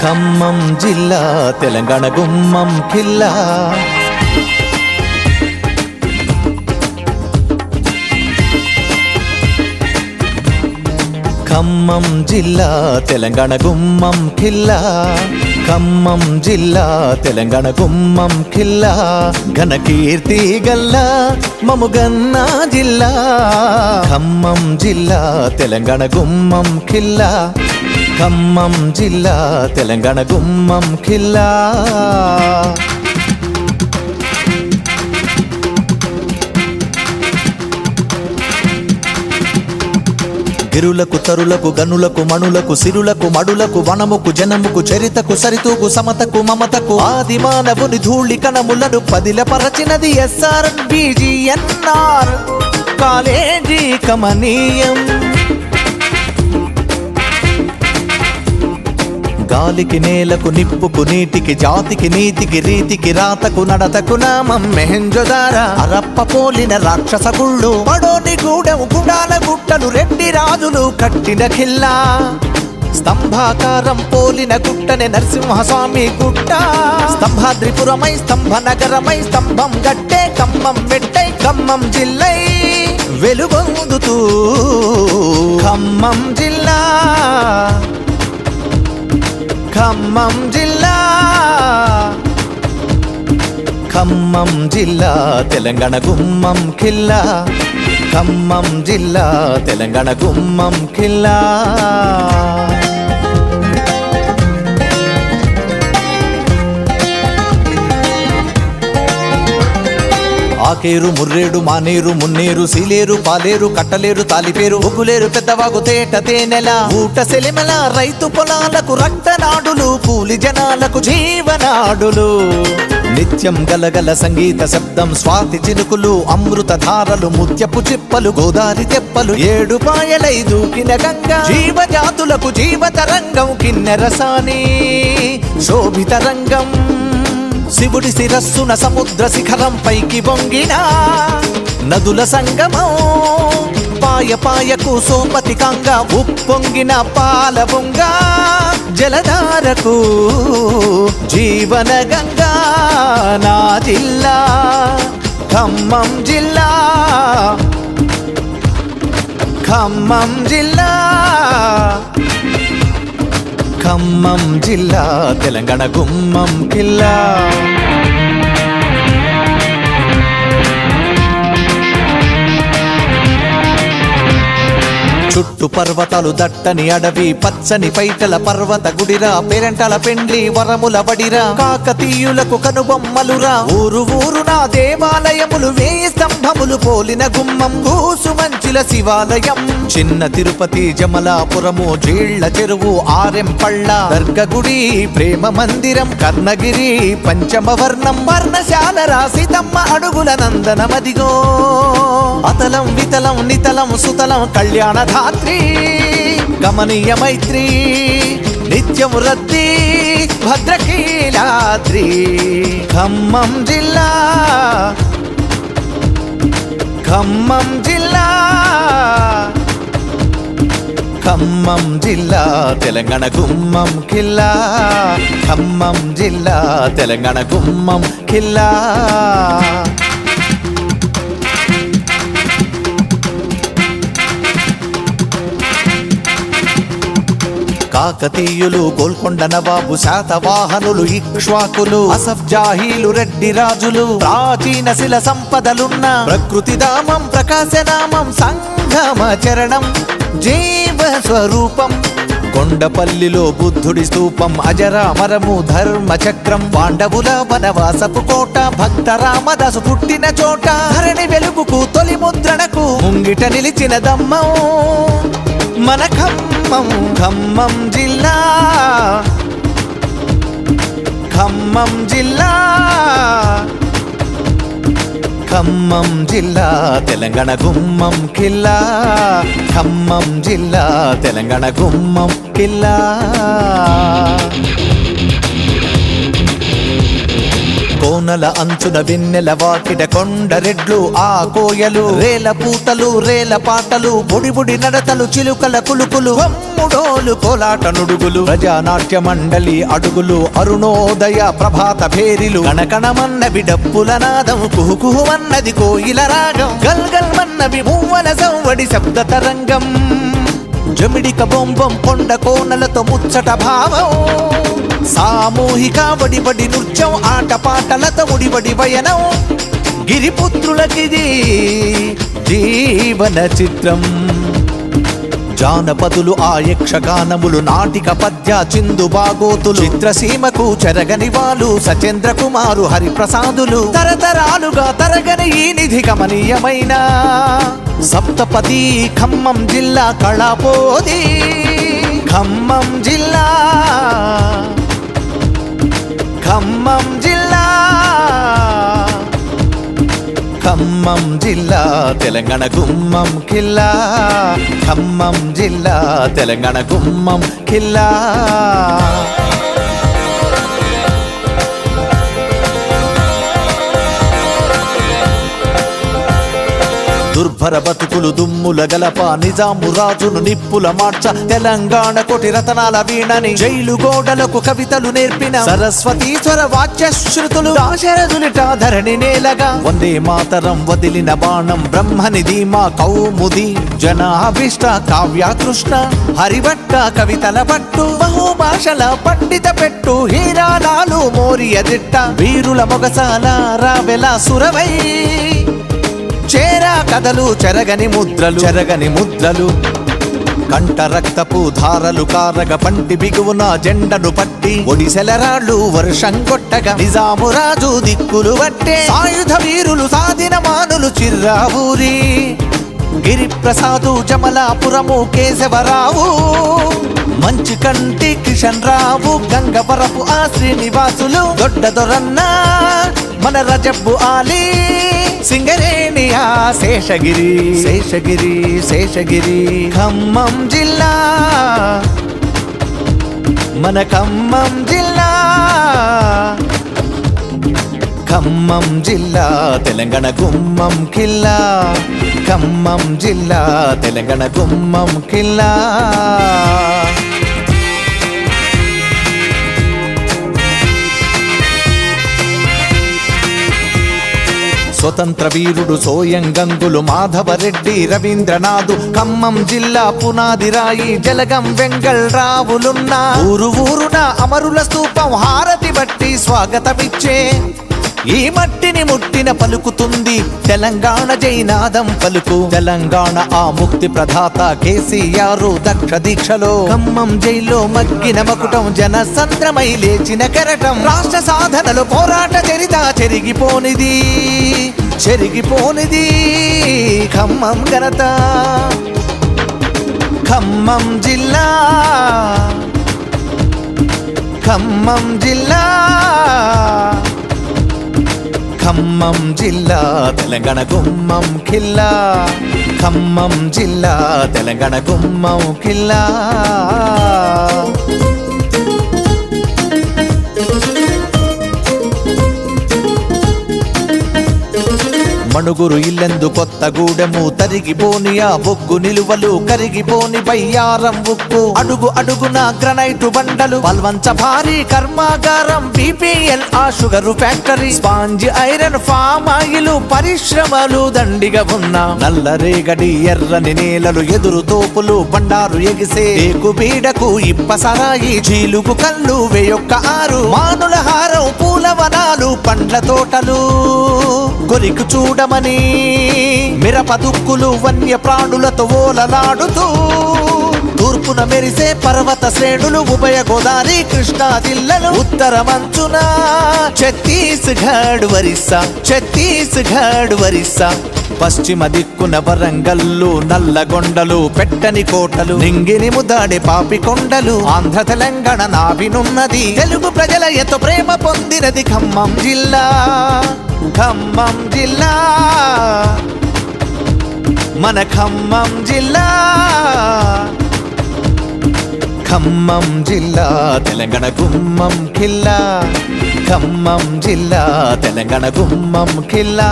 ఖమ్మం జిల్లా తెలంగాణ గుమ్మం ఖిల్లా ఖమ్మం జిల్లా తెలంగాణ గుమ్మం ఖిల్లా ఖమ్మం జిల్లా తెలంగాణ గుమ్మం ఖిల్లా ఘన కీర్తి గల్లా మముగన్నా జిల్లా ఖమ్మం జిల్లా తెలంగాణ గుమ్మం ఖిల్లా ఖమ్మం జిల్లా తెలంగాణ గుమ్మం ఖిల్లా. గిరులకు తరులకు గనులకు మణులకు సిరులకు మడులకు వనముకు జనముకు చరితకు సరితూకు సమతకు మమతకు ఆది మానవుని ధూళి కణములను పదిల పరచినది ఎస్ఆర్ బీజీఎన్ఆర్ కాలేజీ కమనీయం. గాలికి నేలకు నిప్పుకు నీటికి జాతికి నీతికి రీతికి రాతకు నడతకు నామం మెహంజదార అరప్ప పోలిన రాక్షస గుళ్ళు పడోని గూడెం గుడాల గుట్టలు రెడ్డి రాజులు కట్టిన ఖిల్లా. స్తంభాకారం పోలిన గుట్టనే నరసింహస్వామి గుట్ట. స్తంభాద్రిపురమై స్తంభ నగరమై స్తంభం గట్టే కమ్మం వెట్టై ఖమ్మం జిల్లై. వెలుగొందుతూ ఖమ్మం జిల్లా. ఖమ్మం జిల్లా. ఖమ్మం జిల్లా తెలంగాణ గుమ్మం ఖిల్లా. ఖమ్మం జిల్లా తెలంగాణ గుమ్మం ఖిల్లా. ఆకేరు ముర్రేడు మానేరు మున్నేరు సీలేరు పాలేరు కట్టలేరు తాలిపేరు ఉగులేరు పెద్దవాగు తేట తేనెల ఊట సెలిమెల రైతు పొలాలకు రక్తనాడులు కూలి జనాలకు జీవనాడులు. నిత్యం గలగల సంగీత శబ్దం స్వాతి చినుకులు అమృత ధారలు ముత్యపు చిప్పలు గోదారి తెప్పలు ఏడు పాయలై దూకిన గంగ జీవజాతులకు జీవతరంగం కిన్నెరసాని శోభిత రంగం. శివుడి శిరస్సున సముద్ర శిఖరం పైకి వంగిన నదుల సంగమం. పాయ పాయకు సోపతికంగా ఉప్పొంగిన పాల బొంగ. జలధారకు జీవన గంగా నా జిల్లా ఖమ్మం జిల్లా. ఖమ్మం జిల్లా. ఖమ్మం జిల్లా తెలంగాణ గుమ్మం కిల్లా. చుట్టు పర్వతాలు దట్టని అడవి పచ్చని పైటల పర్వత గుడిరా పేరంటల పెండ్లి వరముల బడిరా కాకతీయులకు కనుబొమ్మలురా. ఊరు ఊరు నా దేవాలయములు వేయి స్తంభములు పోలిన గుమ్మం గూసు మంచిల శివాలయం. చిన్న తిరుపతి జమలాపురము జీళ్ళ చెరువు ఆరెం పళ్ళ దర్గగుడి ప్రేమ మందిరం కర్ణగిరి పంచమవర్ణం వర్ణశాల రాసితమ్మ అడుగుల నందనమదిగో. అతలం వితలం నితలం సుతలం కళ్యాణధా రాత్రి గమనీయ మైత్రి నిత్యము రద్దీ భద్రకీలాద్రి ఖమ్మం జిల్లా ఖమ్మం జిల్లా ఖమ్మం జిల్లా తెలంగాణ గుమ్మం కిల్లా ఖమ్మం జిల్లా తెలంగాణ గుమ్మం కిల్లా. కాకతీయులు గోల్కొండ నవాబు శాతవాహనులు ఇక్ష్వాకులు అసఫ్ జాహీలు రెడ్డి రాజులు ప్రాచీన శిల సంపదలున్న ప్రకృతి దామం ప్రకాశనామం సంగమ చరణం జీవ స్వరూపం. కొండపల్లిలో బుద్ధుడి స్తూపం అజరామరము ధర్మ చక్రం పాండవుల వనవాసపు కోట భక్త రామదాసు పుట్టిన చోట ధరణి వెలుగుకు తొలి ముద్రణకు ముంగిట నిలిచిన దమ్మం. మన ఖమ్మం ఖమ్మం జిల్లా. ఖమ్మం జిల్లా. ఖమ్మం జిల్లా తెలంగాణ గుమ్మం కిల్లా. ఖమ్మం జిల్లా తెలంగాణ గుమ్మం కిల్లా. కోనల అంచున వెన్నెల వాకిట కొండరెడ్లు ఆ కోయలు రేల పూతలు రేల పాటలు బుడిబుడి నడతలు చిలుకల కులుకులు అమ్ముడోలు కోలాట నుడుగులు ప్రజానాట్య మండలి అడుగులు అరుణోదయ ప్రభాత భేరిలు కణకణమన్నవి డప్పుల నాదం కుహుకుహుమన్నది కోయిల రాగం గల్గల్ మన్నవి మువ్వల శబ్ద తరంగం. జమిడిక బొంబం కొండ కోనలతో ముచ్చట భావం. సామూహిక వడిబడి నృత్యం ఆట పాటలతో ముడిబడి వయనం. గిరిపుత్రులకిది జీవన చిత్రం. జానపదులు ఆ యక్షగానములు నాటిక పద్య చిందు బాగోతులు చిత్రసీమకు చెరగని వాళ్ళు సచేంద్ర కుమారు హరిప్రసాదులు. తరతరాలుగా తరగని ఈ నిధి గమనీయమైన సప్తపది ఖమ్మం జిల్లా కళాపోది. ఖమ్మం జిల్లా ఖమ్మం జిల్లా. ఖమ్మం జిల్లా తెలంగాణ గుమ్మం కిల్లా. ఖమ్మం జిల్లా తెలంగాణ గుమ్మం కిల్లా. దుర్భర బతుకులు దుమ్ముల గలప నిజాము రాజును నిప్పుల మార్చ తెలంగాణ కోటి రతనాల వీణని జైలు గోడలకు కవితలు నేర్పిన సరస్వతీశ్వర వాచ్య శృతులు దాశరథులిట ధరణి నేలగా. వందే మాతరం వదిలిన బాణం బ్రహ్మని ధీమా కౌముది జనాభిష్ట కావ్యాకృష్ణ హరిభట్ట కవితల పట్టు బహుభాషల పండిత పెట్టు హీరాలాలు మోరియ దిట్ట వీరుల మొగసాల రావెలా సురవై. చేరా కథలు చెరగని ముద్రలు. చెరగని ముద్రలు. కంట రక్తపు ధారలు కారగ పంటి బిగువున జెండను పట్టి. ఒడిసెలరాళ్ళు వర్షం కొట్టగా నిజాము రాజు దిక్కులు పట్టే. సాయుధ వీరులు సాధిన మానులు చిర్రావూరి. గిరిప్రసాదు జమలాపురము కేశవరావు. మంచి కంటి కిషన్ రావు గంగవరపు ఆ శ్రీనివాసులు. దొడ్డ దొరన్న మన రజబ్బు ఆలీ. శేషగిరి. శేషగిరి శేషగిరి. ఖమ్మం జిల్లా. మన ఖమ్మం జిల్లా. ఖమ్మం జిల్లా తెలంగాణ గుమ్మం కిల్లా. ఖమ్మం జిల్లా తెలంగాణ గుమ్మం కిల్లా. స్వతంత్ర వీరుడు సోయం గంగులు మాధవరెడ్డి రవీంద్రనాథు ఖమ్మం జిల్లా పునాది రాయి జలగం వెంగళ్ రావులున్న. ఊరు ఊరున అమరుల స్తూపం హారతి బట్టి స్వాగతమిచ్చే ఈ మట్టిని ముట్టిన పలుకుతుంది. తెలంగాణ జైనాదం పలుకు. తెలంగాణ ఆ ముక్తి ప్రధాత కేసీఆర్ దక్ష దీక్షలో. ఖమ్మం జైల్లో మగ్గిన మకుటం జన సంద్రమై లేచిన కెరటం. రాష్ట్ర సాధనలో పోరాట చరిత చెరిగిపోనిది. చెరిగిపోనిది ఖమ్మం ఘనత. ఖమ్మం జిల్లా. ఖమ్మం జిల్లా. ఖమ్మం జిల్లా తెలంగాణ గుమ్మం ఖిల్లా. ఖమ్మం జిల్లా తెలంగాణ గుమ్మం ఖిల్లా. మణుగురు ఇల్లెందు కొత్త గూడెము. తరిగిపోని ఆ బొగ్గు నిలువలు కరిగిపోని బయ్యారం ఉక్కు అడుగు అడుగున గ్రనైటు బండలు పల్వంచ భారీ కర్మాగారం. బీపీఎల్ ఆ sugar factory. Sponge iron palm oil పరిశ్రమలు దండిగా ఉన్న. నల్లరేగడి ఎర్రని నేలలు ఎదురు తోపులు బండారు ఎగిసే. బీడకు ఇప్ప సరాయి చీలుగు కళ్ళు వేయొక్క ఆరు. మానుల హారం పూల వనాలు పండ్ల తోటలు కొరికి చూడమని మిరప దుక్కులు వన్య ప్రాణులతో ఓలలాడుతూ తూర్పున మెరిసే పర్వత శ్రేణులు ఉభయ గోదావరి కృష్ణా జిల్లలు. ఉత్తర ఛత్తీస్గఢ్ వరిస్సా ఛత్తీస్గఢ్ వరిస్సా పశ్చిమ దిక్కున వరంగల్లు నల్లగొండలు పెట్టని కోటలు. నింగిని ముదాడి పాపి కొండలు. ఆంధ్ర తెలంగాణ నావినున్నది. తెలుగు ప్రజల ఎంతో ప్రేమ పొందినది ఖమ్మం జిల్లా. ఖమ్మం జిల్లా. మన ఖమ్మం జిల్లా. ఖమ్మం జిల్లా తెలంగాణ గుమ్మం కిల్లా ఖమ్మం జిల్లా తెలంగాణ గుమ్మం ఖిల్లా